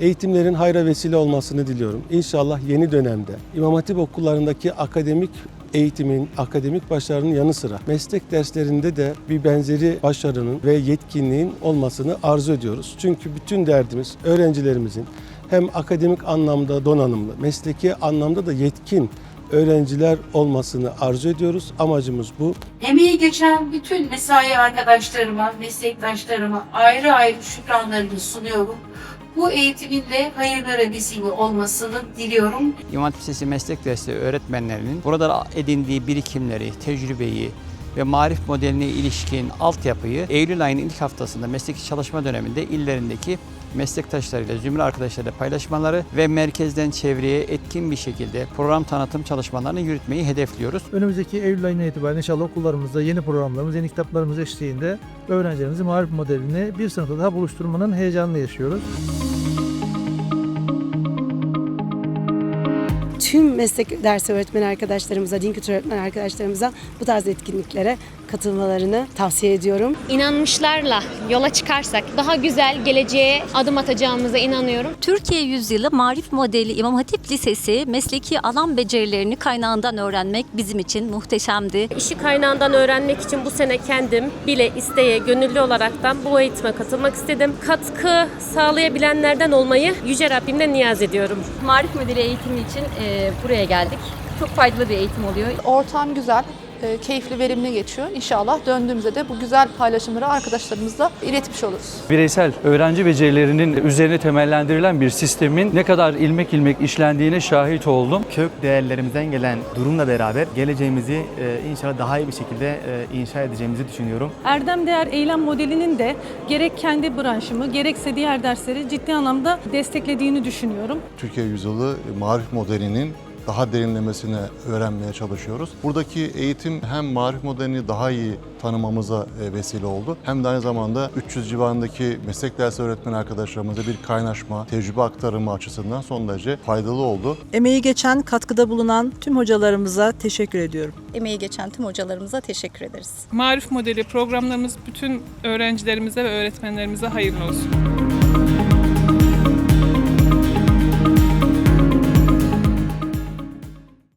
eğitimlerin hayra vesile olmasını diliyorum. İnşallah yeni dönemde İmam Hatip okullarındaki akademik eğitimin, akademik başarının yanı sıra meslek derslerinde de bir benzeri başarının ve yetkinliğin olmasını arzu ediyoruz. Çünkü bütün derdimiz öğrencilerimizin hem akademik anlamda donanımlı, mesleki anlamda da yetkin öğrenciler olmasını arzu ediyoruz. Amacımız bu. Emeği geçen bütün mesai arkadaşlarıma, meslektaşlarıma ayrı ayrı şükranlarımı sunuyorum. Bu eğitimin de hayırlara vesile olmasını diliyorum. İmam Hatip Lisesi meslek dersleri öğretmenlerinin burada edindiği birikimleri, tecrübeyi ve marif modeline ilişkin altyapıyı Eylül ayının ilk haftasında mesleki çalışma döneminde illerindeki meslektaşlarıyla, zümre arkadaşlarıyla paylaşmaları ve merkezden çevreye etkin bir şekilde program tanıtım çalışmalarını yürütmeyi hedefliyoruz. Önümüzdeki Eylül ayına itibaren inşallah okullarımızda yeni programlarımız, yeni kitaplarımız eşliğinde öğrencilerimizi marif modelini bir sınıfta daha buluşturmanın heyecanını yaşıyoruz. Tüm meslek dersi öğretmen arkadaşlarımıza, din kültürü öğretmen arkadaşlarımıza bu tarz etkinliklere katılmalarını tavsiye ediyorum. inanmışlarla yola çıkarsak daha güzel geleceğe adım atacağımıza inanıyorum. Türkiye Yüzyılı Marif Modeli İmam Hatip Lisesi mesleki alan becerilerini kaynağından öğrenmek bizim için muhteşemdi. İşi kaynağından öğrenmek için bu sene kendim bile isteye gönüllü olaraktan bu eğitime katılmak istedim. Katkı sağlayabilenlerden olmayı Yüce Rabbimden niyaz ediyorum. Marif Modeli eğitimi için e, buraya geldik. Çok faydalı bir eğitim oluyor. Ortam güzel, e, keyifli, verimli geçiyor. İnşallah döndüğümüzde de bu güzel paylaşımları arkadaşlarımızla iletmiş oluruz. Bireysel öğrenci becerilerinin üzerine temellendirilen bir sistemin ne kadar ilmek ilmek işlendiğine şahit oldum. Kök değerlerimizden gelen durumla beraber geleceğimizi e, inşallah daha iyi bir şekilde e, inşa edeceğimizi düşünüyorum. Erdem Değer Eylem modelinin de gerek kendi branşımı gerekse diğer dersleri ciddi anlamda desteklediğini düşünüyorum. Türkiye Yüzyılı Marif modelinin daha derinlemesine öğrenmeye çalışıyoruz. Buradaki eğitim hem marif modelini daha iyi tanımamıza e, vesile oldu. Hem de aynı zamanda 300 civarındaki meslek dersi öğretmen arkadaşlarımıza bir kaynaşma, tecrübe aktarımı açısından son derece faydalı oldu. Emeği geçen, katkıda bulunan tüm hocalarımıza teşekkür ediyorum. Emeği geçen tüm hocalarımıza teşekkür ederiz. Marif modeli programlarımız bütün öğrencilerimize ve öğretmenlerimize hayırlı olsun.